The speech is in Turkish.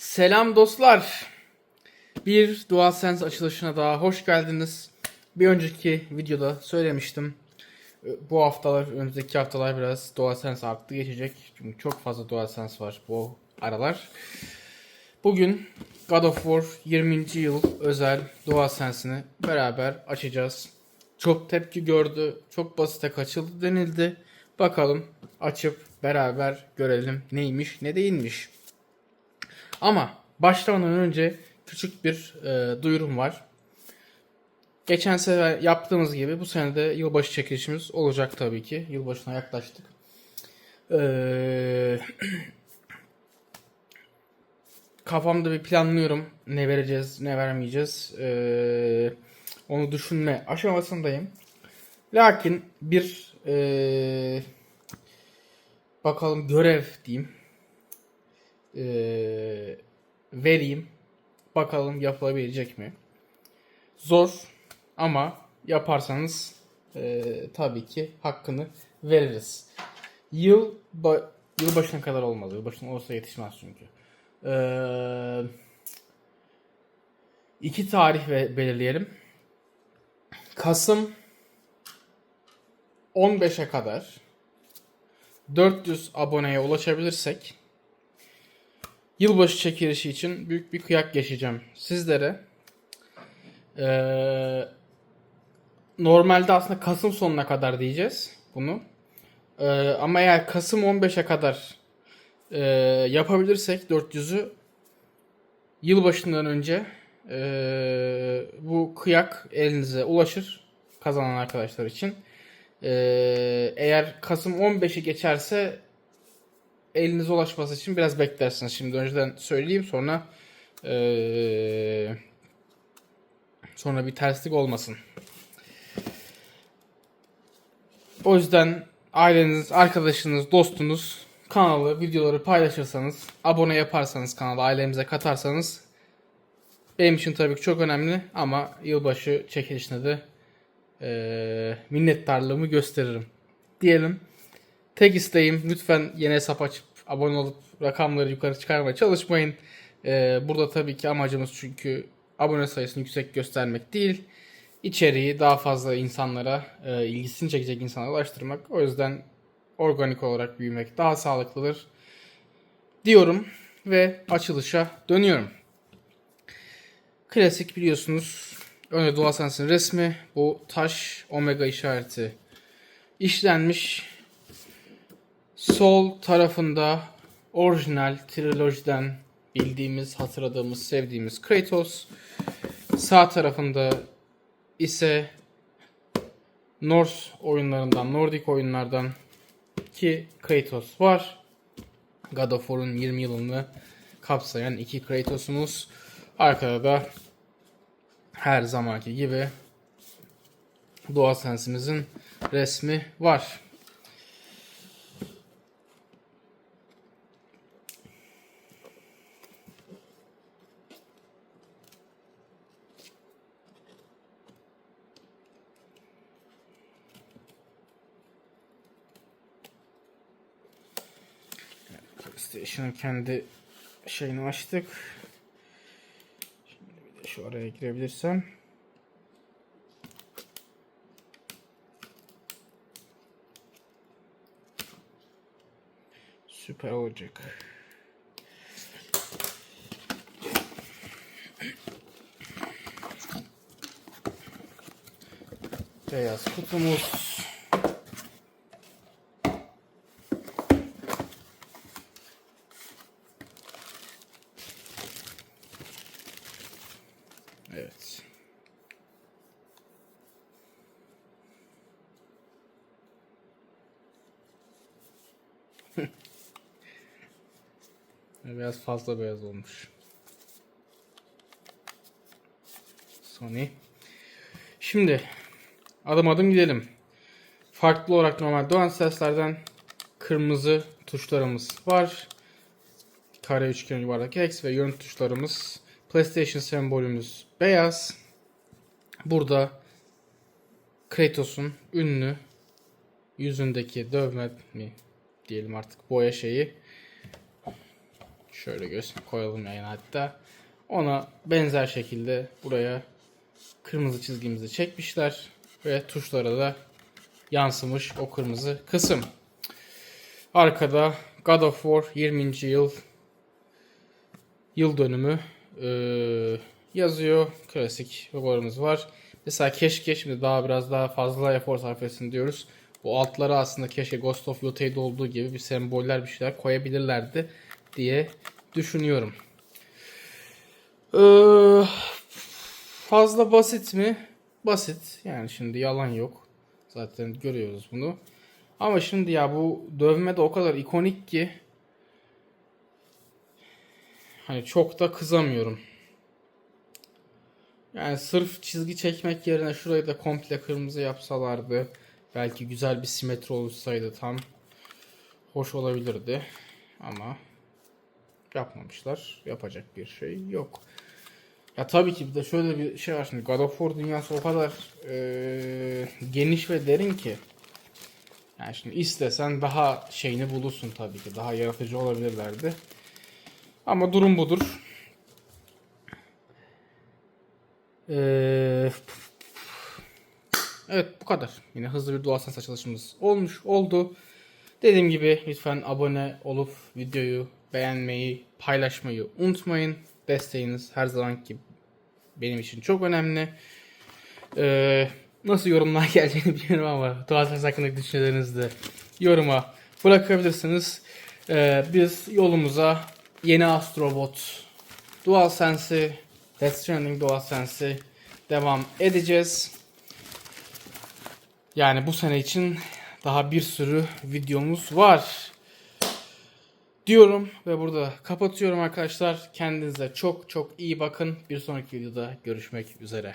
Selam dostlar. Bir DualSense açılışına daha hoş geldiniz. Bir önceki videoda söylemiştim. Bu haftalar, önümüzdeki haftalar biraz DualSense arttı geçecek. Çünkü çok fazla DualSense var bu aralar. Bugün God of War 20. yıl özel DualSense'ini beraber açacağız. Çok tepki gördü, çok basite kaçıldı denildi. Bakalım açıp beraber görelim neymiş ne değilmiş. Ama başlamadan önce küçük bir e, duyurum var. Geçen sefer yaptığımız gibi bu sene de yılbaşı çekilişimiz olacak tabii ki. Yılbaşına yaklaştık. Ee, kafamda bir planlıyorum. Ne vereceğiz, ne vermeyeceğiz. Ee, onu düşünme aşamasındayım. Lakin bir ee, bakalım görev diyeyim. Ee, vereyim. Bakalım yapılabilecek mi? Zor ama yaparsanız ee, tabii ki hakkını veririz. Yıl ba- yılbaşına kadar olmalı. Yılbaşına olsa yetişmez çünkü. Ee, iki tarih ve- belirleyelim. Kasım 15'e kadar 400 aboneye ulaşabilirsek yılbaşı çekilişi için büyük bir kıyak geçeceğim sizlere. Ee, normalde aslında Kasım sonuna kadar diyeceğiz bunu. Ee, ama eğer Kasım 15'e kadar e, yapabilirsek 400'ü yılbaşından önce e, bu kıyak elinize ulaşır kazanan arkadaşlar için. Ee, eğer Kasım 15'i geçerse elinize ulaşması için biraz beklersiniz. Şimdi önceden söyleyeyim sonra ee, sonra bir terslik olmasın. O yüzden aileniz, arkadaşınız, dostunuz kanalı, videoları paylaşırsanız, abone yaparsanız kanala ailemize katarsanız benim için tabii ki çok önemli ama yılbaşı çekilişinde de ee, minnettarlığımı gösteririm. Diyelim. Tek isteğim lütfen yeni hesap açıp abone olup rakamları yukarı çıkarmaya çalışmayın. Ee, burada tabii ki amacımız çünkü abone sayısını yüksek göstermek değil. İçeriği daha fazla insanlara, e, ilgisini çekecek insanlara ulaştırmak. O yüzden organik olarak büyümek daha sağlıklıdır diyorum ve açılışa dönüyorum. Klasik biliyorsunuz önce DualSense'in resmi bu taş omega işareti işlenmiş. Sol tarafında orijinal trilojiden bildiğimiz, hatırladığımız, sevdiğimiz Kratos. Sağ tarafında ise Norse oyunlarından, Nordik oyunlardan ki Kratos var. God of War'un 20 yılını kapsayan iki Kratos'umuz. Arkada da her zamanki gibi DualSense'imizin resmi var. PlayStation'ın kendi şeyini açtık. Şimdi bir de şu araya girebilirsem. Süper olacak. Beyaz kutumuz. Evet. Biraz fazla beyaz olmuş. Sony. Şimdi adım adım gidelim. Farklı olarak normal doğan seslerden kırmızı tuşlarımız var. Kare, üçgen, yuvarlak, X ve yön tuşlarımız. PlayStation sembolümüz beyaz. Burada Kratos'un ünlü yüzündeki dövme mi diyelim artık boya şeyi Şöyle göster koyalım yayına hatta. Ona benzer şekilde buraya kırmızı çizgimizi çekmişler ve tuşlara da yansımış o kırmızı kısım. Arkada God of War 20. yıl yıl dönümü eee, yazıyor. Klasik logolarımız var. Mesela keşke şimdi daha biraz daha fazla efor sarf etsin diyoruz. Bu altlara aslında keşke Ghost of Yotei'de olduğu gibi bir semboller bir şeyler koyabilirlerdi diye düşünüyorum. Eee, fazla basit mi? Basit. Yani şimdi yalan yok. Zaten görüyoruz bunu. Ama şimdi ya bu dövme de o kadar ikonik ki hani çok da kızamıyorum. Yani sırf çizgi çekmek yerine şurayı da komple kırmızı yapsalardı belki güzel bir simetri oluşsaydı tam hoş olabilirdi. Ama yapmamışlar. Yapacak bir şey yok. Ya tabii ki bir de şöyle bir şey var şimdi God of War dünyası o kadar eee, geniş ve derin ki. Yani şimdi istesen daha şeyini bulursun tabii ki. Daha yaratıcı olabilirlerdi. Ama durum budur. Eee, evet bu kadar. Yine hızlı bir DualSense açılışımız olmuş oldu. Dediğim gibi lütfen abone olup videoyu beğenmeyi, paylaşmayı unutmayın. Desteğiniz her zamanki benim için çok önemli. Ee, nasıl yorumlar geleceğini bilmiyorum ama DualSense hakkındaki düşüncelerinizi de yoruma bırakabilirsiniz. Ee, biz yolumuza yeni Astrobot DualSense'i, Death Stranding DualSense'i devam edeceğiz. Yani bu sene için daha bir sürü videomuz var diyorum ve burada kapatıyorum arkadaşlar. Kendinize çok çok iyi bakın. Bir sonraki videoda görüşmek üzere.